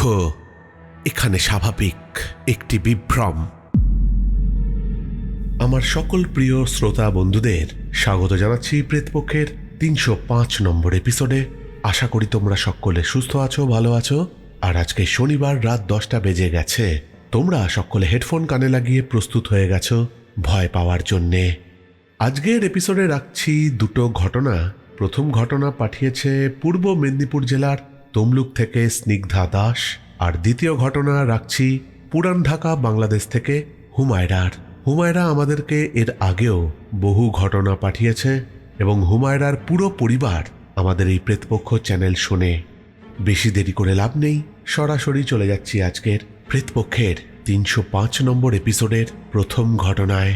পক্ষ এখানে স্বাভাবিক একটি বিভ্রম। আমার সকল প্রিয় শ্রোতা বন্ধুদের স্বাগত জানাচ্ছি প্রেতপক্ষের তিনশো পাঁচ নম্বর এপিসোডে। আশা করি তোমরা সকলে সুস্থ আছো, ভালো আছো। আর আজকে শনিবার রাত দশটা বেজে গেছে। তোমরা সকলে হেডফোন কানে লাগিয়ে প্রস্তুত হয়ে গেছো ভয় পাওয়ার জন্যে। আজকের এপিসোডে রাখছি দুটো ঘটনা। প্রথম ঘটনা পাঠিয়েছে পূর্ব মেদিনীপুর জেলার তমলুক থেকে স্নিগ্ধা দাস আর দ্বিতীয় ঘটনা রাখছি পুরান ঢাকা, বাংলাদেশ থেকে হুমায়রার। হুমায়রা আমাদেরকে এর আগেও বহু ঘটনা পাঠিয়েছে এবং হুমায়রার পুরো পরিবার আমাদের এই প্রেতপক্ষ চ্যানেল শোনে। বেশি দেরি করে লাভ নেই, সরাসরি চলে যাচ্ছি আজকের প্রেতপক্ষের তিনশো পাঁচ নম্বর এপিসোডের প্রথম ঘটনায়।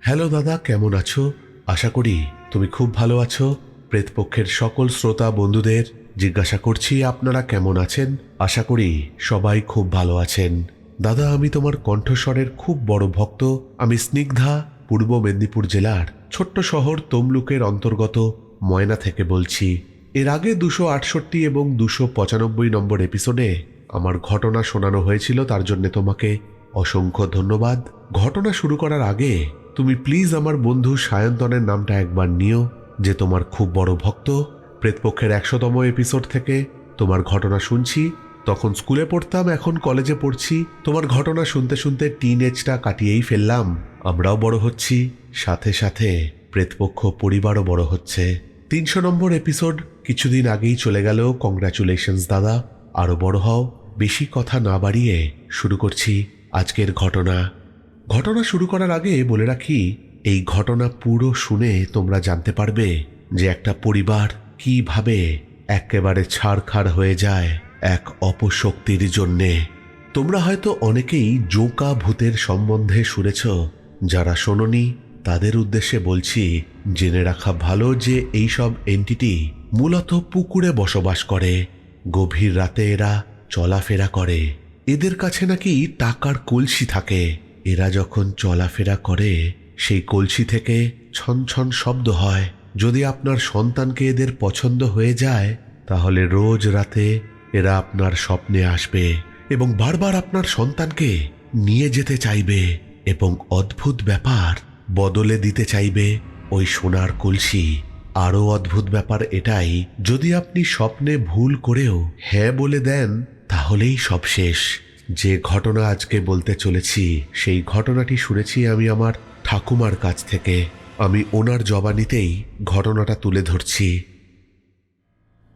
হ্যালো দাদা, কেমন আছো? আশা করি তুমি খুব ভালো আছো? প্রেতপক্ষের সকল শ্রোতা বন্ধুদের জিজ্ঞাসা করছি, আপনারা কেমন আছেন? আশা করি সবাই খুব ভালো আছেন। দাদা, আমি তোমার কণ্ঠস্বরের খুব বড় ভক্ত। আমি স্নিগ্ধা, পূর্ব মেদিনীপুর জেলার ছোট্ট শহর তমলুকের অন্তর্গত ময়না থেকে বলছি। এর আগে দুশো আটষট্টি এবং দুশো পঁচানব্বই নম্বর এপিসোডে আমার ঘটনা শোনানো হয়েছিল, তার জন্য তোমাকে অসংখ্য ধন্যবাদ। ঘটনা শুরু করার আগে তুমি প্লিজ আমার বন্ধু সায়ন্তনের নামটা একবার নিও, যে তোমার খুব বড় ভক্ত। প্রেতপক্ষের একশোতম এপিসোড থেকে তোমার ঘটনা শুনছি। তখন স্কুলে পড়তাম, এখন কলেজে পড়ছি। তোমার ঘটনা শুনতে শুনতে টিন এজটা কাটিয়েই ফেললাম। আমরাও বড় হচ্ছি। সাথে সাথে প্রেতপক্ষ পরিবারও বড় হচ্ছে। তিনশো নম্বর এপিসোড কিছুদিন আগেই চলে গেল। কংগ্রাচুলেশনস দাদা আরও বড় হও। বেশি কথা না বাড়িয়ে শুরু করছি আজকের ঘটনা। ঘটনা শুরু করার আগে বলে রাখি, এই ঘটনা পুরো শুনে তোমরা জানতে পারবে যে একটা পরিবার কীভাবে একেবারে ছাড়খাড় হয়ে যায় এক অপশক্তির জন্যে। তোমরা হয়তো অনেকেই জোকা ভূতের সম্বন্ধে শুনেছ, যারা শোনোনি, তাদের উদ্দেশ্যে বলছি, জেনে রাখা ভালো যে এইসব এন্টিটি মূলত পুকুরে বসবাস করে, গভীর রাতে এরা চলাফেরা করে। এদের কাছে নাকি টাকার কলসি থাকে। এরা যখন চলাফেরা করে, সেই কলসি থেকে ছনছন শব্দ হয়। যদি আপনার সন্তানকে এদের পছন্দ হয়ে যায়, তাহলে রোজ রাতে এরা আপনার স্বপ্নে আসবে এবং বারবার আপনার সন্তানকে নিয়ে যেতে চাইবে এবং অদ্ভুত ব্যাপার বদলে দিতে চাইবে ওই সোনার কলসি। আরও অদ্ভুত ব্যাপার এটাই, যদি আপনি স্বপ্নে ভুল করেও হ্যাঁ বলে দেন, তাহলেই সব শেষ। যে ঘটনা আজকে বলতে চলেছি, সেই ঘটনাটি শুনেছি আমি আমার ঠাকুমার কাছ থেকে। আমি ওনার জবানিতেই ঘটনাটা তুলে ধরছি।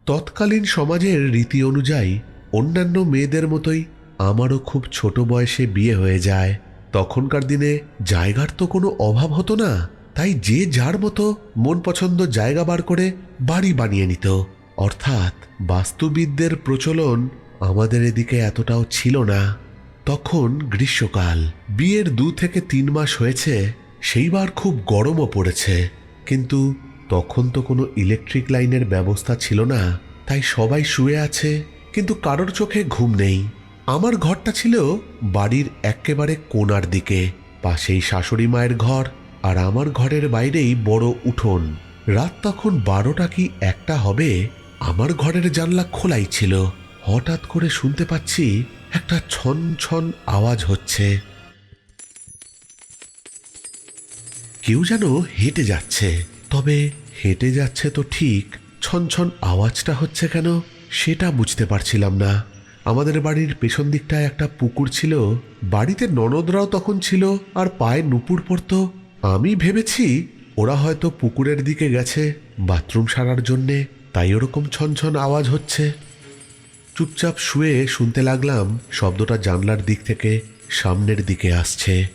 তৎকালীন সমাজের রীতি অনুযায়ী, অন্যান্য মেয়েদের মতোই আমারও খুব ছোট বয়সে বিয়ে হয়ে যায়। তখনকার দিনে জায়গার তো কোনো অভাব হতো না, তাই যে যার মতো মন পছন্দ জায়গা বার করে বাড়ি বানিয়ে নিত। অর্থাৎ বাস্তুবিদদের প্রচলন আমাদের এদিকে এতটাও ছিল না। তখন গ্রীষ্মকাল, বিয়ের দু থেকে তিন মাস হয়েছে, সেইবার খুব গরমও পড়েছে। কিন্তু তখন তো কোনো ইলেকট্রিক লাইনের ব্যবস্থা ছিল না, তাই সবাই শুয়ে আছে, কিন্তু কারোর চোখে ঘুম নেই। আমার ঘরটা ছিল বাড়ির একেবারে কোনার দিকে, পাশেই শাশুড়ি মায়ের ঘর আর আমার ঘরের বাইরেই বড় উঠোন। রাত তখন বারোটা কি একটা হবে, আমার ঘরের জানলা খোলাই ছিল। হঠাৎ করে শুনতে পাচ্ছি একটা ছন ছন আওয়াজ হচ্ছে। কেউ যেন হেঁটে যাচ্ছে। তবে হেঁটে যাচ্ছে তো ঠিক, ছন আওয়াজটা হচ্ছে কেন সেটা বুঝতে পারছিলাম না। আমাদের বাড়ির পেছন দিকটায় একটা পুকুর ছিল, বাড়িতে ননদরাও তখন ছিল আর পায়ে নুপুর পড়তো। আমি ভেবেছি ওরা হয়তো পুকুরের দিকে গেছে, বাথরুম সারার জন্যে, তাই ওরকম ছন আওয়াজ হচ্ছে। চুপচাপ শুয়ে শুনতে লাগলাম শব্দটা জানলার দিক থেকে সামনের দিকে আসছে।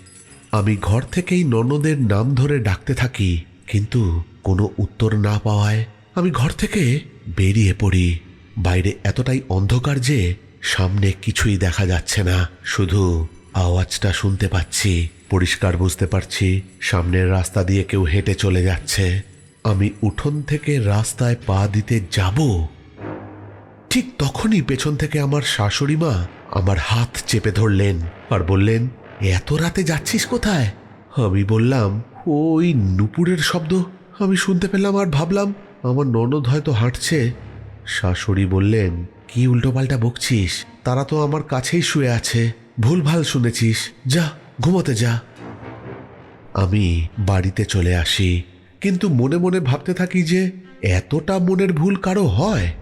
আমি ঘর থেকেই ননদের নাম ধরে ডাকতে থাকি, কিন্তু কোনো উত্তর না পাওয়ায় আমি ঘর থেকে বেরিয়ে পড়ি। বাইরে এতটাই অন্ধকার যে সামনে কিছুই দেখা যাচ্ছে না, শুধু আওয়াজটা শুনতে পাচ্ছি, পরিষ্কার বুঝতে পারছি সামনের রাস্তা দিয়ে কেউ হেঁটে চলে যাচ্ছে। আমি উঠোন থেকে রাস্তায় পা দিতে যাব ঠিক তখনই পেছন থেকে আমার শাশুড়ি মা আমার হাত চেপে ধরলেন আর বললেন, এত রাতে যাচ্ছিস কোথায়? আমি বললাম, ওই নুপুরের শব্দ। আমি শুনতে পেলাম আর ভাবলাম, আমার ননদ হয়তো হাঁটছে। শাশুড়ি বললেন, কি উল্টোপাল্টা বকছিস? তারা তো আমার কাছেই শুয়ে আছে। ভুলভাল শুনেছিস। যা, ঘুমোতে যা। আমি বাড়িতে চলে আসি। কিন্তু মনে মনে ভাবতে থাকি যে, এতটা মনের ভুল কারও হয়?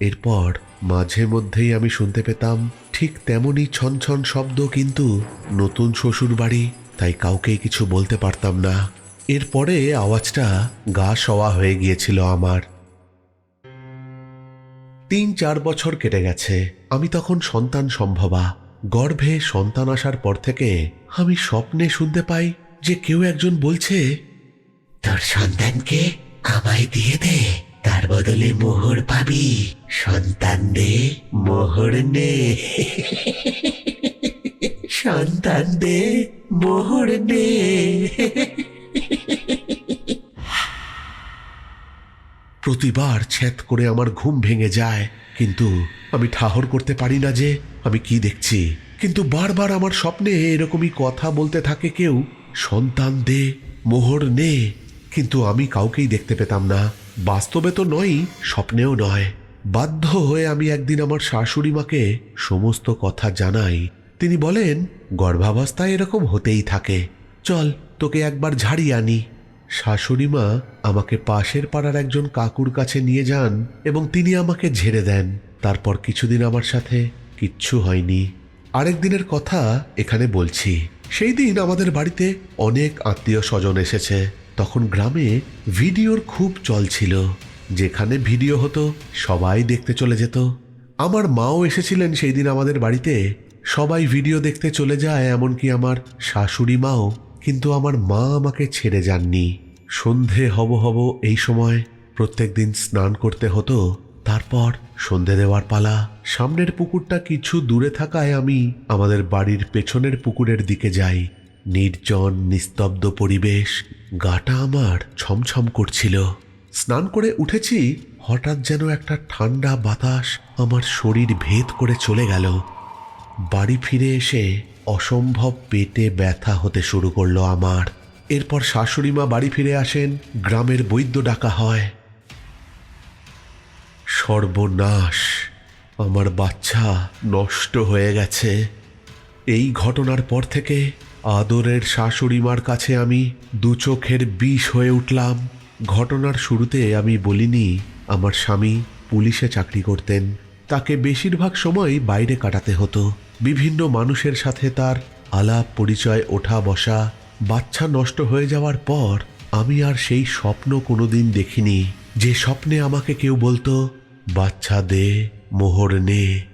এরপর মাঝে মধ্যেই আমি শুনতে পেতাম ঠিক তেমনই ছনছন শব্দ কিন্তু নতুন শ্বশুর বাড়ি তাই কাউকে কিছু বলতে পারতাম না। এরপরে আওয়াজটা গা সওয়া হয়ে গিয়েছিল আমার। তিন চার বছর কেটে গেছে। আমি তখন সন্তান সম্ভবা। গর্ভে সন্তান আসার পর থেকে আমি স্বপ্নে শুনতে পাই যে কেউ একজন বলছে, তোর সন্তানকে আমায় দিয়ে দে। তার বদলে মোহর পাবি। সন্তান দে মোহর নে। সন্তান দে মোহর নে। প্রতিবার ছ্যাত করে আমার ঘুম ভেঙে যায়। কিন্তু আমি ঠাহর করতে পারি না যে আমি কি দেখছি। কিন্তু বারবার আমার স্বপ্নে এরকমই কথা বলতে থাকে কেউ সন্তান দে মোহর নে। কিন্তু আমি কাউকেই দেখতে পেতাম না। বাস্তবে তো নয় স্বপ্নেও নয়। বাধ্য হয়ে আমি একদিন আমার শাশুড়ি মাকে সমস্ত কথা জানাই। তিনি বলেন গর্ভাবস্থায় এরকম হতেই থাকে। চল, তোকে একবার ঝাড়িয়ে আনি। শাশুড়ি মা আমাকে পাশের পাড়ার একজন কাকুর কাছে নিয়ে যান এবং তিনি আমাকে ঝেড়ে দেন। তারপর কিছুদিন আমার সাথে কিচ্ছু হয়নি। আরেক দিনের কথা এখানে বলছি। সেই দিন আমাদের বাড়িতে অনেক আত্মীয় স্বজন এসেছে। তখন গ্রামে ভিডিওর খুব চল ছিল। যেখানে ভিডিও হতো, সবাই দেখতে চলে যেত। আমার মাও এসেছিলেন সেই দিন আমাদের বাড়িতে। সবাই ভিডিও দেখতে চলে যায়, এমনকি আমার শাশুড়ি মাও। কিন্তু আমার মা আমাকে ছেড়ে যাননি। সন্ধে হব হব এই সময় প্রত্যেক দিন স্নান করতে হতো। তারপর সন্ধে দেওয়ার পালা। সামনের পুকুরটা কিছু দূরে থাকায় আমি আমাদের বাড়ির পেছনের পুকুরের দিকে যাই। নির্জন, নিস্তব্ধ পরিবেশ গাটা আমার ছমছম করছিল। স্নান করে উঠেছি, হঠাৎ যেন একটা ঠান্ডা বাতাস আমার শরীর ভেদ করে চলে গেল। বাড়ি ফিরে এসে অসম্ভব পেটে ব্যথা হতে শুরু করল আমার। এরপর শাশুড়ি মা বাড়ি ফিরে আসেন, গ্রামের বৈদ্য ডাকা হয়। সর্বনাশ, আমার বাচ্চা নষ্ট হয়ে গেছে। এই ঘটনার পর থেকে আদরের শাশুড়িমার কাছে আমি দু চোখের বিষ হয়ে উঠলাম। ঘটনার শুরুতে আমি বলিনি, আমার স্বামী পুলিশে চাকরি করতেন। তাকে বেশিরভাগ সময় বাইরে কাটাতে হতো। বিভিন্ন মানুষের সাথে তার আলাপ পরিচয়, ওঠা বসা, বাচ্চা নষ্ট হয়ে যাওয়ার পর আমি আর সেই স্বপ্ন কোনোদিন দেখিনি। যে স্বপ্নে আমাকে কেউ বলতো, বাচ্চা দে, মোহর নে।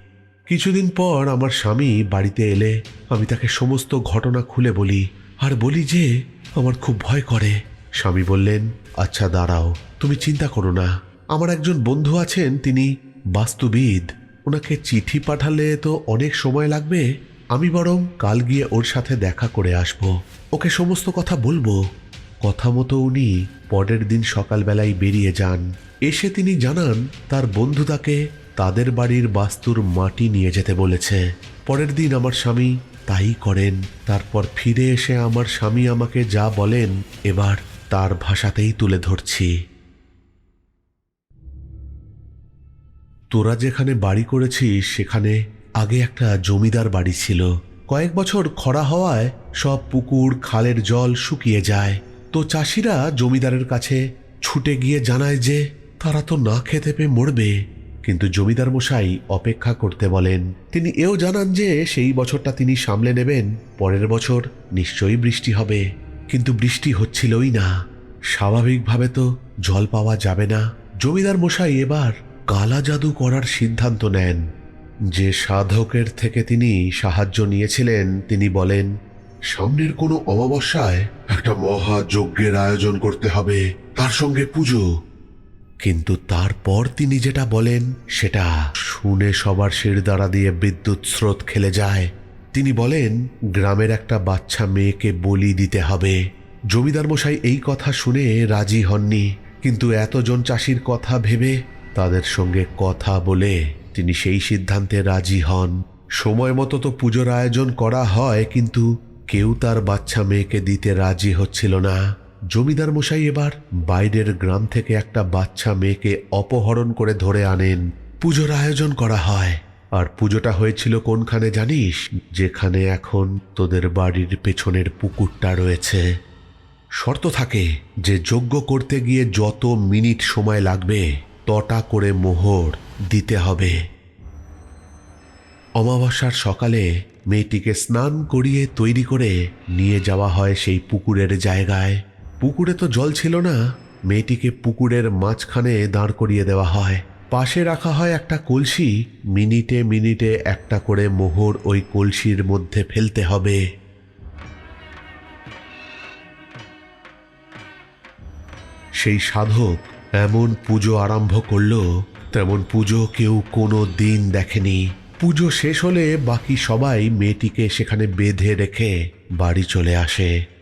কিছুদিন পর আমার স্বামী বাড়িতে এলে আমি তাকে সমস্ত ঘটনা খুলে বলি, আর বলি যে আমার খুব ভয় করে। স্বামী বললেন আচ্ছা দাঁড়াও, তুমি চিন্তা করো না। আমার একজন বন্ধু আছেন, তিনি বাস্তুবিদ। ওনাকে চিঠি পাঠালে তো অনেক সময় লাগবে। আমি বরং কাল গিয়ে ওর সাথে দেখা করে আসব। ওকে সমস্ত কথা বলব। কথা মতো উনি পরের দিন সকালবেলায় বেরিয়ে যান। এসে তিনি জানান, তার বন্ধু তাকে তাদের বাড়ির বাস্তুর মাটি নিয়ে যেতে বলেছে। পরের দিন আমার স্বামী তাই করেন। তারপর ফিরে এসে আমার স্বামী আমাকে যা বলেন, এবার তার ভাষাতেই তুলে ধরছি। তোরা যেখানে বাড়ি করেছিস, সেখানে আগে একটা জমিদার বাড়ি ছিল। কয়েক বছর খরা হওয়ায় সব পুকুর, খালের জল শুকিয়ে যায়। তো চাষিরা জমিদারের কাছে ছুটে গিয়ে জানায় যে, তারা তো না খেতে পেয়ে মরবে। কিন্তু জমিদার মশাই অপেক্ষা করতে বলেন, তিনি এও জানান যে সেই বছরটা তিনি সামলে নেবেন, পরের বছর নিশ্চয়ই বৃষ্টি হবে। কিন্তু বৃষ্টি হচ্ছিলই না। স্বাভাবিকভাবে তো জল পাওয়া যাবে না। জমিদার মশাই এবার কালা জাদু করার সিদ্ধান্ত নেন। যে সাধকের থেকে তিনি সাহায্য নিয়েছিলেন, তিনি বলেন, সামনের কোনো অমাবস্যায় একটা মহাযজ্ঞের আয়োজন করতে হবে। তার সঙ্গে পুজো কিন্তু তারপর তিনি যেটা বলেন, সেটা শুনে সবার শিরদাঁড়া দিয়ে বিদ্যুৎ স্রোত খেলে যায়। তিনি বলেন, গ্রামের একটা বাচ্চা মেয়েকে বলি দিতে হবে। জমিদার মশাই এই কথা শুনে রাজি হননি, কিন্তু এতজন চাষির কথা ভেবে তাদের সঙ্গে কথা বলে তিনি সেই সিদ্ধান্তে রাজি হন। সময় মতো তো পুজোর আয়োজন করা হয়, কিন্তু কেউ তার বাচ্চা মেয়েকে দিতে রাজি হচ্ছিল না। জমিদার মশাই এবার বাইরের গ্রাম থেকে একটা বাচ্চা মেয়েকে অপহরণ করে ধরে আনেন। পুজোর আয়োজন করা হয়। আর পুজোটা হয়েছিল কোনখানে জানিস? যেখানে এখন তোদের বাড়ির পেছনের পুকুরটা রয়েছে। শর্ত থাকে যে যজ্ঞ করতে গিয়ে যত মিনিট সময় লাগবে, তটা করে মোহর দিতে হবে। অমাবস্যার সকালে মেয়েটিকে স্নান করিয়ে তৈরি করে নিয়ে যাওয়া হয় সেই পুকুরের জায়গায়। পুকুরে তো জল ছিল না, মেয়েটিকে পুকুরের মাঝখানে দাঁড় করিয়ে দেওয়া হয়। পাশে রাখা হয় একটা কলসি, মিনিটে মিনিটে একটা করে মোহর ওই কলসির মধ্যে ফেলতে হবে। সেই সাধক এমন পুজো আরম্ভ করল, তেমন পুজো কেউ কোনো দিন দেখেনি। পুজো শেষ হলে বাকি সবাই মেয়েটিকে সেখানে বেঁধে রেখে বাড়ি চলে আসে।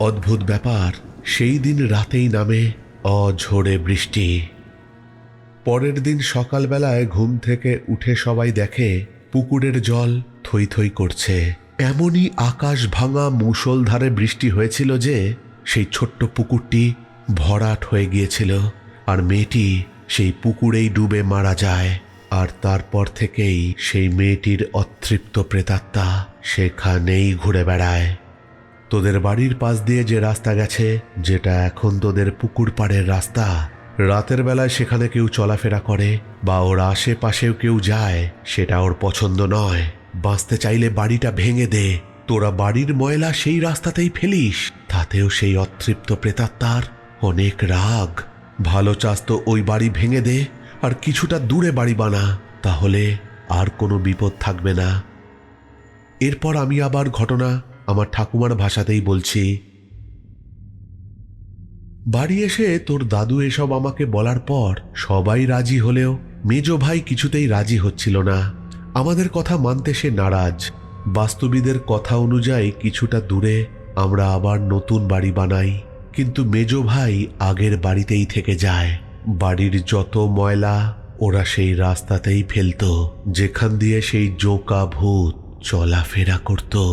অদ্ভুত ব্যাপার, সেই দিন রাতেই নামে অঝোরে বৃষ্টি। পরের দিন সকালবেলায় ঘুম থেকে উঠে সবাই দেখে, পুকুরের জল থই থই করছে। এমনই আকাশ ভাঙা মুষলধারে বৃষ্টি হয়েছিল যে, সেই ছোট্ট পুকুরটি ভরাট হয়ে গিয়েছিল আর মেয়েটি সেই পুকুরেই ডুবে মারা যায়। আর তারপর থেকেই সেই মেয়েটির অতৃপ্ত প্রেতাত্মা সেখানেই ঘুরে বেড়ায়। তোদের বাড়ির পাশ দিয়ে যে রাস্তা গেছে, যেটা এখন তোদের পুকুর পাড়ের রাস্তা, রাতের বেলায় সেখানে কেউ চলাফেরা করে বা ওর আশেপাশেও কেউ যায়, সেটা ওর পছন্দ নয়। বাঁচতে চাইলে বাড়িটা ভেঙে দে। তোরা বাড়ির ময়লা সেই রাস্তাতেই ফেলিস, তাতেও সেই অতৃপ্ত প্রেতাত্মার অনেক রাগ। ভালো চাস তো ওই বাড়ি ভেঙে দে, আর কিছুটা দূরে বাড়ি বানা, তাহলে আর কোনো বিপদ থাকবে না। এরপর আমি আবার ঘটনা আমার ঠাকুমার ভাষাতেই বলছি, বাড়ি এসে তোর দাদু এসব আমাকে বলার পর সবাই রাজি হলেও মেজ ভাই কিছুতেই রাজি হচ্ছিল না। আমাদের কথা মানতে সে নারাজ। বাস্তুবিদের কথা অনুযায়ী কিছুটা দূরে আমরা আবার নতুন বাড়ি বানাই। কিন্তু মেজ ভাই আগের বাড়িতেই থেকে যায়। বাড়ির যত ময়লা, ওরা সেই রাস্তাতেই ফেলতো। যেখান দিয়ে সেই জোকা ভূত চলাফেরা করতো।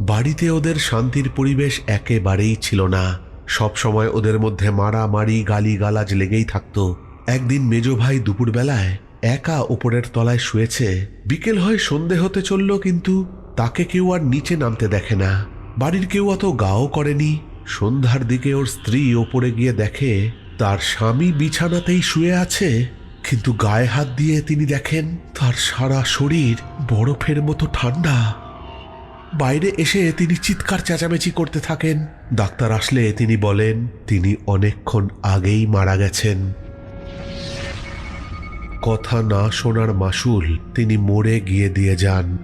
বাড়িতে ওদের শান্তির পরিবেশ একেবারেই ছিল না। সব সময় ওদের মধ্যে মারামারি গালি গালাজ লেগেই থাকতো। একদিন মেজ ভাই দুপুরবেলায় একা ওপরের তলায় শুয়েছে। বিকেল হয় সন্ধে হতে চলল, কিন্তু তাকে কেউ আর নিচে নামতে দেখে না। বাড়ির কেউ অত গাও করেনি। সন্ধ্যার দিকে ওর স্ত্রী ওপরে গিয়ে দেখে, তার স্বামী বিছানাতেই শুয়ে আছে। কিন্তু গায়ে হাত দিয়ে তিনি দেখেন, তার সারা শরীর বরফের মতো ঠান্ডা। বাইরে এসে তিনি চিৎকার চেঁচামেচি করতে থাকেন। ডাক্তার আসলে তিনি বলেন, তিনি অনেকক্ষণ আগেই মারা গেছেন। কথা না শোনার মাসুল তিনি মরে গিয়ে দিয়ে যান।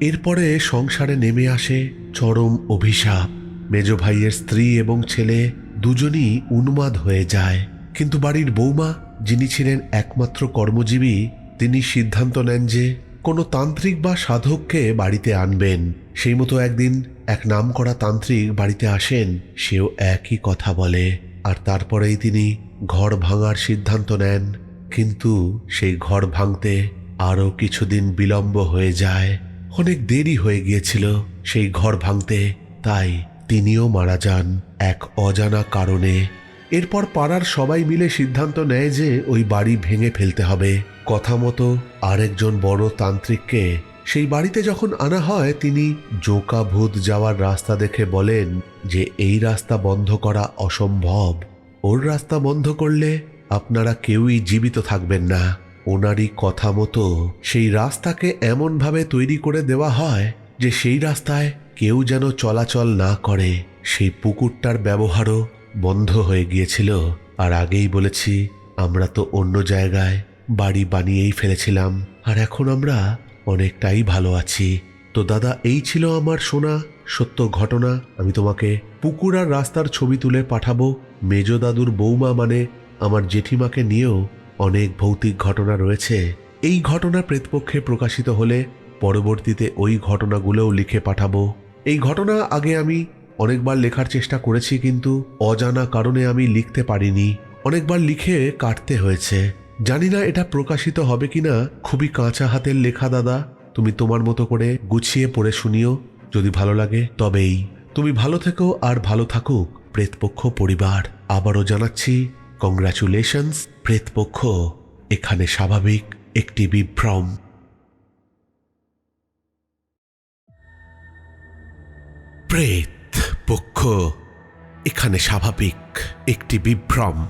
এরপরে সংসারে নেমে আসে চরম অভিশাপ। মেজ ভাইয়ের স্ত্রী এবং ছেলে দুজনই উন্মাদ হয়ে যায়। কিন্তু বাড়ির বৌমা, যিনি ছিলেন একমাত্র কর্মজীবী, তিনি সিদ্ধান্ত নেন যে কোনো তান্ত্রিক বা সাধককে বাড়িতে আনবেন। সেই মতো একদিন এক নামকরা তান্ত্রিক বাড়িতে আসেন, সেও একই কথা বলে। আর তারপরেই তিনি ঘর ভাঙার সিদ্ধান্ত নেন। কিন্তু সেই ঘর ভাঙতে আরও কিছুদিন বিলম্ব হয়ে যায়। অনেক দেরি হয়ে গিয়েছিল সেই ঘর ভাঙতে। তাই তিনিও মারা যান এক অজানা কারণে। এরপর পাড়ার সবাই মিলে সিদ্ধান্ত নেয় যে ওই বাড়ি ভেঙে ফেলতে হবে। কথা মতো আরেকজন বড় তান্ত্রিককে সেই বাড়িতে যখন আনা হয়, তিনি জোকা ভূত যাওয়ার রাস্তা দেখে বলেন যে, এই রাস্তা বন্ধ করা অসম্ভব। ওর রাস্তা বন্ধ করলে আপনারা কেউই জীবিত থাকবেন না। ওনারই কথা মতো সেই রাস্তাকে এমনভাবে তৈরি করে দেওয়া হয় যে, সেই রাস্তায় কেউ যেন চলাচল না করে। সেই পুকুরটার ব্যবহারও বন্ধ হয়ে গিয়েছিল। আর আগেই বলেছি, আমরা তো অন্য জায়গায় বাড়ি বানিয়েই ফেলেছিলাম। আর এখন আমরা অনেকটাই ভালো আছি। তো দাদা, এই ছিল আমার শোনা সত্য ঘটনা। আমি তোমাকে পুকুর আর রাস্তার ছবি তুলে পাঠাবো। মেজ দাদুর বৌমা মানে আমার জেঠিমাকে নিয়েও অনেক ভৌতিক ঘটনা রয়েছে। এই ঘটনা প্রেতপক্ষে প্রকাশিত হলে পরবর্তীতে ওই ঘটনাগুলোও লিখে পাঠাবো। এই ঘটনা আগে আমি অনেকবার লেখার চেষ্টা করেছি কিন্তু অজানা কারণে আমি লিখতে পারিনি। অনেকবার লিখে কাটতে হয়েছে। জানি না এটা প্রকাশিত হবে কিনা, খুবই কাঁচা হাতের লেখা দাদা। তুমি তোমার মতো করে গুছিয়ে পড়ে শুনিও, যদি ভালো লাগে তবেই। তুমি ভালো থেকো আর ভালো থাকুক, প্রেতপক্ষ পরিবার। আবারও জানাচ্ছি কংগ্রাচুলেশনস প্রেতপক্ষ। এখানে স্বাভাবিক একটি বিভ্রম। প্রেত পক্ষ এখানে স্বাভাবিক একটি বিভ্রম।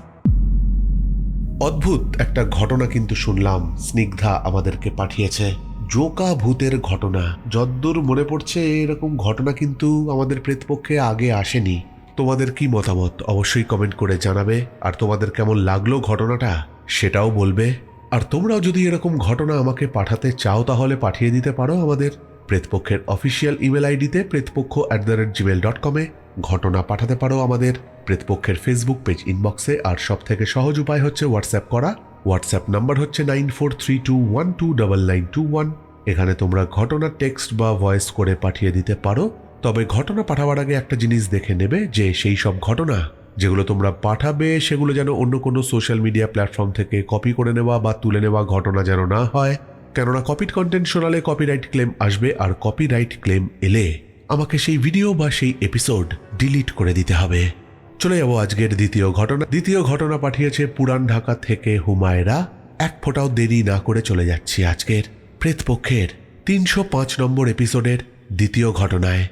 অদ্ভুত একটা ঘটনা কিন্তু শুনলাম। স্নিগ্ধা আমাদেরকে পাঠিয়েছে। জোকা ভূতের ঘটনা। যদ্দূর মনে পড়ছে, এরকম ঘটনা কিন্তু আমাদের প্রেতপক্ষে আগে আসেনি। তোমাদের কি মতামত? অবশ্যই কমেন্ট করে জানাবে। আর তোমাদের কেমন লাগল ঘটনাটা, সেটাও বলবে। আর তোমরাও যদি এরকম ঘটনা আমাকে পাঠাতে চাও, তাহলে পাঠিয়ে দিতে পারো আমাদের প্রেতপক্ষের অফিসিয়াল ইমেল আইডিতে Pretpaksha at the rate gmail dot কমে ঘটনা পাঠাতে পারো আমাদের প্রেতপক্ষের ফেসবুক পেজ ইনবক্সে আর সব থেকে সহজ উপায় হচ্ছে হোয়াটসঅ্যাপ করা। হোয়াটসঅ্যাপ নাম্বার হচ্ছে nine four three two one two double nine two one এখানে তোমরা ঘটনা টেক্সট বা ভয়েস করে পাঠিয়ে দিতে পারো। তবে ঘটনা পাঠাবার আগে একটা জিনিস দেখে নেবে যে সেই সব ঘটনা যেগুলো তোমরা পাঠাবে, সেগুলো যেন অন্য কোনো সোশ্যাল মিডিয়া প্ল্যাটফর্ম থেকে কপি করে নেওয়া বা তুলে নেওয়া ঘটনা যেন না হয়। কেননা কপিড কন্টেন্ট শোনালে কপিরাইট ক্লেম আসবে, আর কপিরাইট ক্লেম এলে আমাকে সেই ভিডিও বা সেই এপিসোড ডিলিট করে দিতে হবে। চলে যাব আজকের দ্বিতীয় ঘটনা। দ্বিতীয় ঘটনা পাঠিয়েছে পুরান ঢাকা থেকে হুমায়রা। এক ফোঁটাও দেরি না করে চলে যাচ্ছি আজকের প্রেতপক্ষের তিনশো পাঁচ নম্বর এপিসোডের দ্বিতীয় ঘটনায়।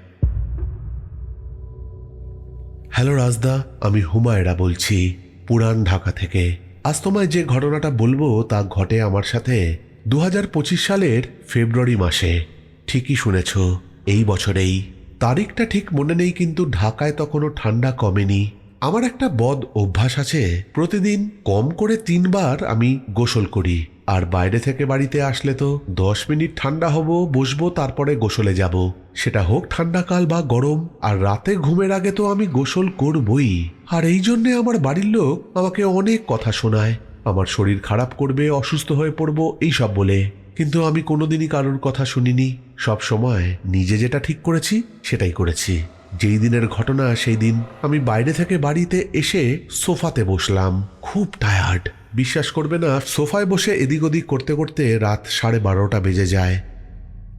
হ্যালো রাজদা, আমি হুমায়রা বলছি, পুরান ঢাকা থেকে। আজ তোমায় যে ঘটনাটা বলব তা ঘটে আমার সাথে দু হাজার পঁচিশ সালের ফেব্রুয়ারি মাসে। ঠিকই শুনেছ। এই বছরেই তারিখটা ঠিক মনে নেই কিন্তু ঢাকায় তখনও ঠান্ডা কমেনি। আমার একটা বদ অভ্যাস আছে, প্রতিদিন কম করে তিনবার আমি গোসল করি। আর বাইরে থেকে বাড়িতে আসলে তো দশ মিনিট ঠান্ডা হব, বসবো, তারপরে গোসলে যাব। সেটা হোক ঠান্ডাকাল বা গরম, আর রাতে ঘুমের আগে তো আমি গোসল করবই। আর এই জন্যে আমার বাড়ির লোক আমাকে অনেক কথা শোনায়। আমার শরীর খারাপ করবে, অসুস্থ হয়ে পড়ব, এইসব বলে। কিন্তু আমি কোনোদিনই কারোর কথা শুনিনি। সব সময় নিজে যেটা ঠিক করেছি, সেটাই করেছি। যেই দিনের ঘটনা, সেই দিন আমি বাইরে থেকে বাড়িতে এসে সোফাতে বসলাম। খুব টায়ার্ড বিশ্বাস করবে না, সোফায় বসে এদিক ওদিক করতে করতে রাত সাড়ে বারোটা বেজে যায়।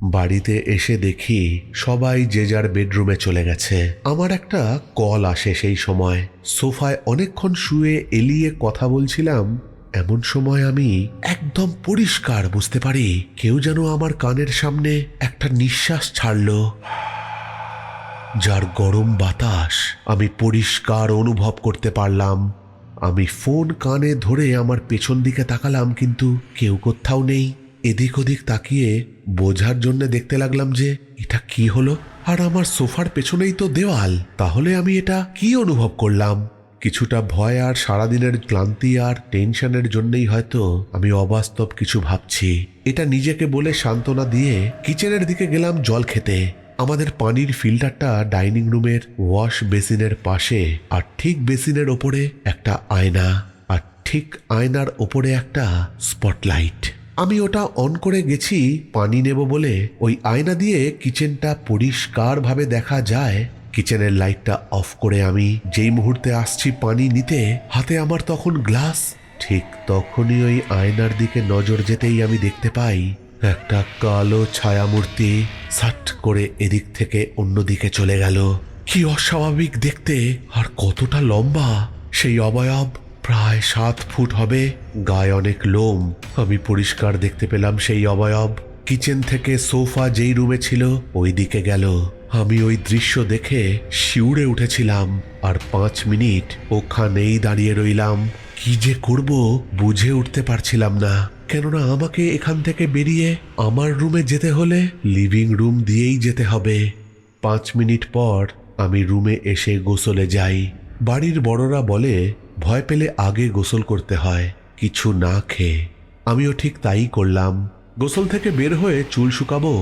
বাড়িতে এসে দেখি সবাই যে যার বেডরুমে চলে গেছে। আমার একটা কল আসে সেই সময়। সোফায় অনেকক্ষণ শুয়ে এলিয়ে কথা বলছিলাম এমন সময় আমি একদম পরিষ্কার বুঝতে পারি কেউ যেন আমার কানের সামনে একটা নিঃশ্বাস ছাড়লো। যার গরম বাতাস আমি পরিষ্কার অনুভব করতে পারলাম। আমি ফোন কানে ধরে আমার পেছন দিকে তাকালাম, কিন্তু কেউ কোথাও নেই। এদিক ওদিক তাকিয়ে বোঝার জন্য দেখতে লাগলাম যে, এটা কি হলো? আর আমার সোফার পেছনেই তো দেওয়াল। তাহলে আমি এটা কি অনুভব করলাম? কিছুটা ভয় আর সারাদিনের ক্লান্তি আর টেনশনের জন্যই হয়তো আমি অবাস্তব কিছু ভাবছি। এটা নিজেকে বলে সান্ত্বনা দিয়ে কিচেনের দিকে গেলাম জল খেতে। আমাদের পানির ফিল্টারটা ডাইনিং রুমের ওয়াশ বেসিনের পাশে আর ঠিক বেসিনের ওপরে একটা আয়না আর ঠিক আয়নার ওপরে একটা স্পটলাইট। আমি ওটা অন করে গেছি, পানি নেব বলে। ওই আয়না দিয়ে কিচেনটা পরিষ্কারভাবে দেখা যায় কিচেনের লাইটটা অফ করে আমি যেই মুহূর্তে আসছি পানি নিতে, হাতে আমার তখন গ্লাস। ঠিক তখনই ওই আয়নার দিকে নজর যেতেই আমি দেখতে পাই একটা কালো ছায়ামূর্তি সাট করে এদিক থেকে অন্যদিকে চলে গেল। কি অস্বাভাবিক দেখতে, আর কতটা লম্বা, সেই অবয়ব। প্রায় সাত ফুট হবে, গায়ে অনেক লোম। আমি পরিষ্কার দেখতে পেলাম সেই অবয়ব। কিচেন থেকে সোফা যেই রুমে ছিল ওই দিকে গেল। আমি ওই দৃশ্য দেখে শিউরে উঠেছিলাম আর পাঁচ মিনিট ওখানেই দাঁড়িয়ে রইলাম। কি যে করব বুঝে উঠতে পারছিলাম না। কেননা আমাকে এখান থেকে বেরিয়ে আমার রুমে যেতে হলে লিভিং রুম দিয়েই যেতে হবে। পাঁচ মিনিট পর আমি রুমে এসে গোসলে যাই। বাড়ির বড়রা বলে, ভয় পেলে আগে গোসল করতে হয়, কিছু না খেয়ে। আমিও ঠিক তাই করলাম। গোসল থেকে বের হয়ে চুল শুকাবো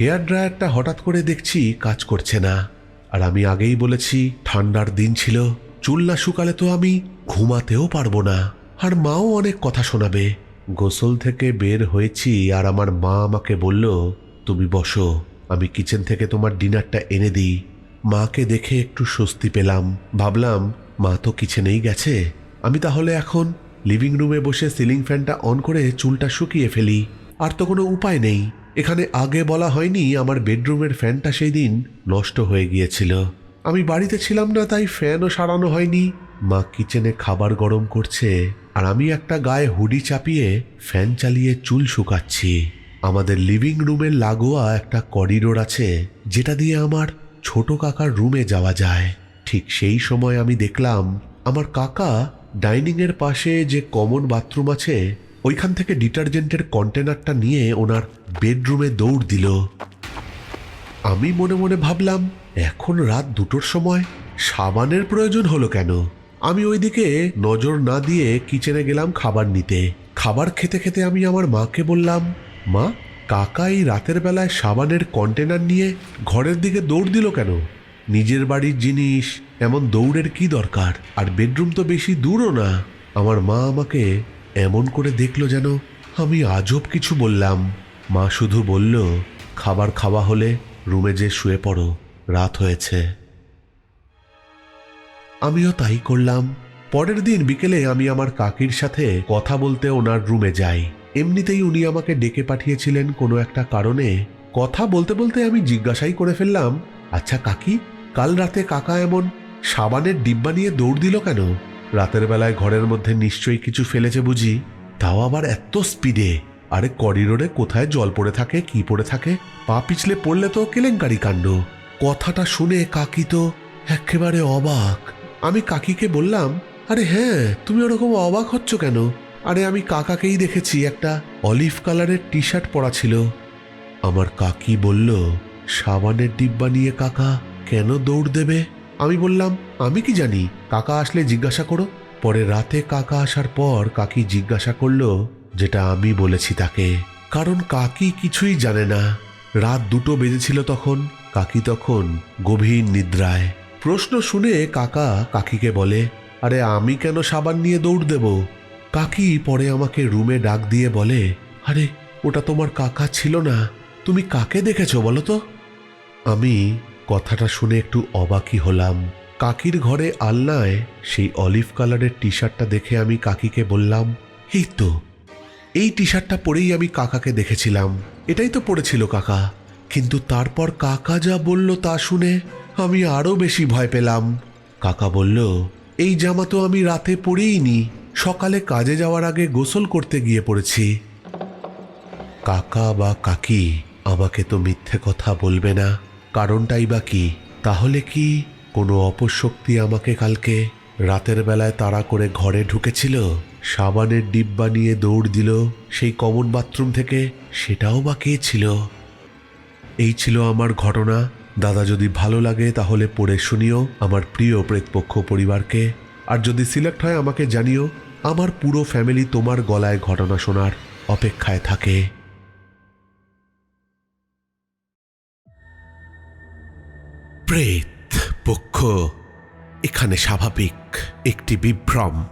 হেয়ার ড্রায়ারটা হঠাৎ করে দেখছি কাজ করছে না। আর আমি আগেই বলেছি, ঠান্ডার দিন ছিল, চুল না শুকালে তো আমি ঘুমাতেও পারব না। আর মাও অনেক কথা শোনাবে। গোসল থেকে বের হয়েছি আর আমার মা আমাকে বলল, তুমি বসো, আমি কিচেন থেকে তোমার ডিনারটা এনে দিই। মাকে দেখে একটু স্বস্তি পেলাম। ভাবলাম, মা তো কিচেনেই গেছে। আমি তাহলে এখন লিভিং রুমে বসে সিলিং ফ্যানটা অন করে চুলটা শুকিয়ে ফেলি। আর তো কোনো উপায় নেই। এখানে আগে বলা হয়নি আমার বেডরুমের ফ্যানটা সেই দিন নষ্ট হয়ে গিয়েছিল। আমি বাড়িতে ছিলাম না, তাই ফ্যানও সারানো হয়নি। মা কিচেনে খাবার গরম করছে, আর আমি একটা গায়ে হুডি চাপিয়ে ফ্যান চালিয়ে চুল শুকাচ্ছি। আমাদের লিভিং রুমের লাগোয়া একটা করিডোর আছে, যেটা দিয়ে আমার ছোট কাকার রুমে যাওয়া যায়। ঠিক সেই সময় আমি দেখলাম, আমার কাকা ডাইনিংয়ের পাশে যে কমন বাথরুম আছে ওইখান থেকে ডিটারজেন্টের কন্টেনারটা নিয়ে ওনার বেডরুমে দৌড় দিল। আমি মনে মনে ভাবলাম, এখন রাত দুটোর সময়, সাবানের প্রয়োজন হলো কেন? আমি ওইদিকে নজর না দিয়ে কিচেনে গেলাম খাবার নিতে। খাবার খেতে খেতে আমি আমার মাকে বললাম, মা, কাকা এই রাতের বেলায় সাবানের কন্টেনার নিয়ে ঘরের দিকে দৌড় দিল কেন? নিজের বাড়ির জিনিস, এমন দৌড়ের কি দরকার? আর বেডরুম তো বেশি দূরও না। আমার মা আমাকে এমন করে দেখল যেন আমি আজব কিছু বললাম। মা শুধু বলল, খাবার খাওয়া হলে রুমে যে শুয়ে পড়ো, রাত হয়েছে। আমিও তাই করলাম। পরের দিন বিকেলে আমি আমার কাকির সাথে কথা বলতে ওনার রুমে যাই। এমনিতেই উনি আমাকে ডেকে পাঠিয়েছিলেন কোনো একটা কারণে। কথা বলতে বলতে আমি জিজ্ঞাসাই করে ফেললাম আচ্ছা কাকি, কাল রাতে কাকা এমন সাবানের ডিব্বা নিয়ে দৌড় দিল কেন? রাতের বেলায় ঘরের মধ্যে নিশ্চয়ই কিছু ফেলেছে বুঝি? তাও আবার এত স্পিডে? আরে করিডোরে কোথায় জল পড়ে থাকে, কি পড়ে থাকে? পা পিছলে পড়লে তো কেলেঙ্কারি কাণ্ড। কথাটা শুনে কাকি তো একেবারে অবাক। আমি কাকিকে বললাম, আরে হ্যাঁ তুমি ওরকম অবাক হচ্ছ কেন? আরে আমি কাকাকেই দেখেছি, একটা অলিভ কালারের টি শার্ট পরা ছিল। আমার কাকি বলল, সাবানের ডিব্বা নিয়ে কাকা কেন দৌড় দেবে? আমি বললাম, আমি কি জানি? কাকা আসলে জিজ্ঞাসা করো। পরে রাতে কাকা আসার পর কাকি জিজ্ঞাসা করল যেটা আমি বলেছি তাকে। কারণ কাকি কিছুই জানে না। রাত দুটো বেজেছিল তখন, কাকি তখন গভীর নিদ্রায়। প্রশ্ন শুনে কাকা কাকিকে বলে, আরে আমি কেন সাবান নিয়ে দৌড় দেব? কাকি পরে আমাকে রুমে ডাক দিয়ে বলে, আরে, ওটা তোমার কাকা ছিল না। তুমি কাকে দেখেছ বলো তো? আমি কথাটা শুনে একটু অবাকই হলাম। কাকির ঘরে আলনায় সেই অলিভ কালারের টি শার্টটা দেখে আমি কাকিকে বললাম, এই তো, এই টি শার্টটা পরেই আমি কাকাকে দেখেছিলাম। এটাই তো পড়েছিল কাকা। কিন্তু তারপর কাকা যা বলল তা শুনে আমি আরও বেশি ভয় পেলাম। কাকা বলল, এই জামা তো আমি রাতে পরেই নি সকালে কাজে যাওয়ার আগে গোসল করতে গিয়ে পড়েছি। কাকা বা কাকি আমাকে তো মিথ্যে কথা বলবে না। কারণটাই বা কি? তাহলে কি কোনো অপশক্তি আমাকে কালকে রাতের বেলায় তাড়া করে ঘরে ঢুকেছিল? সাবানের ডিব্বা নিয়ে দৌড় দিল সেই কমন বাথরুম থেকে, সেটাও বা কে ছিল? এই ছিল আমার ঘটনা। দাদা যদি ভালো লাগে তাহলে পড়ে শুনিও আমার প্রিয় প্রেতপক্ষ পরিবারকে। আর যদি সিলেক্ট হয় আমাকে জানিও, আমার পুরো ফ্যামিলি তোমার গলায় ঘটনা শোনার অপেক্ষায় থাকে। প্রেত পক্ষ, এখানে স্বাভাবিক একটি বিভ্রম।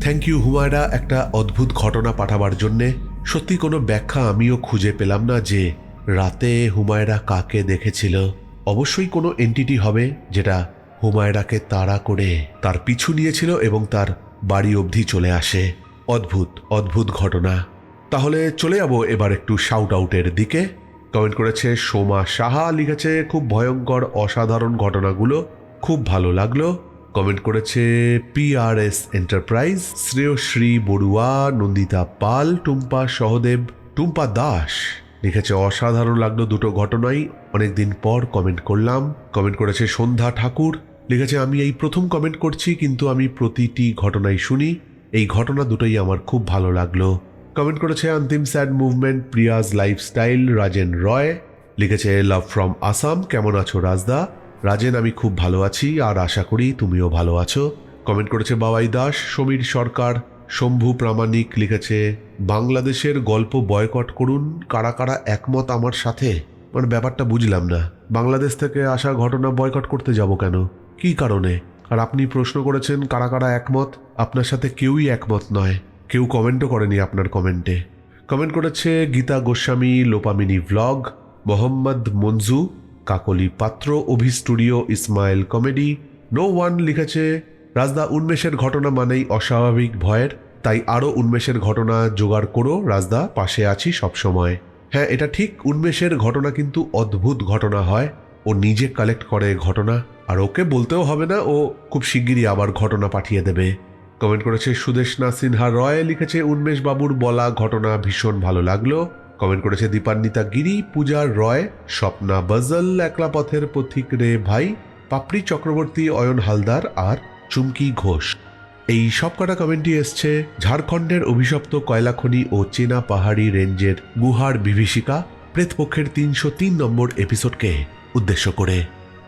থ্যাংক ইউ হুমায়রা একটা অদ্ভুত ঘটনা পাঠাবার জন্যে। সত্যি কোনো ব্যাখ্যা আমিও খুঁজে পেলাম না যে রাতে হুমায়রা কাকে দেখেছিল। অবশ্যই কোনো এন্টিটি হবে যেটা হুমায়রাকে তাড়া করে তার পিছু নিয়েছিল এবং তার বাড়ি অবধি চলে আসে। অদ্ভুত অদ্ভুত ঘটনা। তাহলে চলে যাব এবার একটু শাউট আউটের দিকে। কমেন্ট করেছে সোমা সাহা, লিখেছে, খুব ভয়ঙ্কর, অসাধারণ ঘটনাগুলো, খুব ভালো লাগল। কমেন্ট করেছে পিআরএস এন্টারপ্রাইজ শ্রেয়শ্রী বড়ুয়া, নন্দিতা পাল, টুম্পা সহদেব, টুম্পা দাস। লিখেছে, অসাধারণ লাগল দুটো ঘটনাই, অনেকদিন পর কমেন্ট করলাম। কমেন্ট করেছে, সন্ধ্যা ঠাকুর। লিখেছে, আমি এই প্রথম কমেন্ট করছি, কিন্তু আমি প্রতিটি ঘটনাই শুনি। এই ঘটনা দুটোই আমার খুব ভালো লাগল। কমেন্ট করেছে Antim sad movement Priyaz lifestyle, Rajen Roy. লিখেছে লাভ ফ্রম আসাম কেমন আছো রাজদা? রাজেন, আমি খুব ভালো আছি আর আশা করি তুমিও ভালো আছো। কমেন্ট করেছে, বাবাই দাস, সমীর সরকার, শম্ভু প্রামাণিক লিখেছে, বাংলাদেশের গল্প বয়কট করুন, কারা কারা একমত আমার সাথে? মানে ব্যাপারটা বুঝলাম না। বাংলাদেশ থেকে আসা ঘটনা বয়কট করতে যাব কেন? কী কারণে? আর আপনি প্রশ্ন করেছেন, কারা কারা একমত? আপনার সাথে কেউই একমত নয়। কেউ কমেন্টও করেনি আপনার কমেন্টে। কমেন্ট করেছে, Geeta Goswami, Lopamini vlog Mohammad Manju, Kakoli Patra, Abhi studio Ismail comedy no one লিখেছে, রাজদা উন্মেষের ঘটনা মানেই অস্বাভাবিক ভয়ের, তাই আরও উন্মেষের ঘটনা জোগাড় করো, রাজদা, পাশে আছি সবসময়। হ্যাঁ এটা ঠিক, উন্মেষের ঘটনা কিন্তু অদ্ভুত ঘটনা হয়, ও নিজে কালেক্ট করে ঘটনা, আর ওকে বলতেও হবে না, ও খুব শিগগিরই আবার ঘটনা পাঠিয়ে দেবে। কমেন্ট করেছে সুদেশনা সিনহা রয়, লিখেছে, উন্মেষ বাবুর বলা ঘটনা ভীষণ ভালো লাগল। কমেন্ট করেছে, দীপান্বিতা গিরি, পূজার রয়, স্বপ্না বজল, একলা পথের পথিক রে ভাই, পাপড়ি চক্রবর্তী, অয়ন হালদার আর চুমকি ঘোষ। এই সব কটা কমেন্টই এসছে ঝাড়খণ্ডের অভিশপ্ত কয়লাখনি ও চেনা পাহাড়ি রেঞ্জের গুহার বিভীষিকা প্রেতপক্ষের তিনশো তিন নম্বর এপিসোডকে উদ্দেশ্য করে।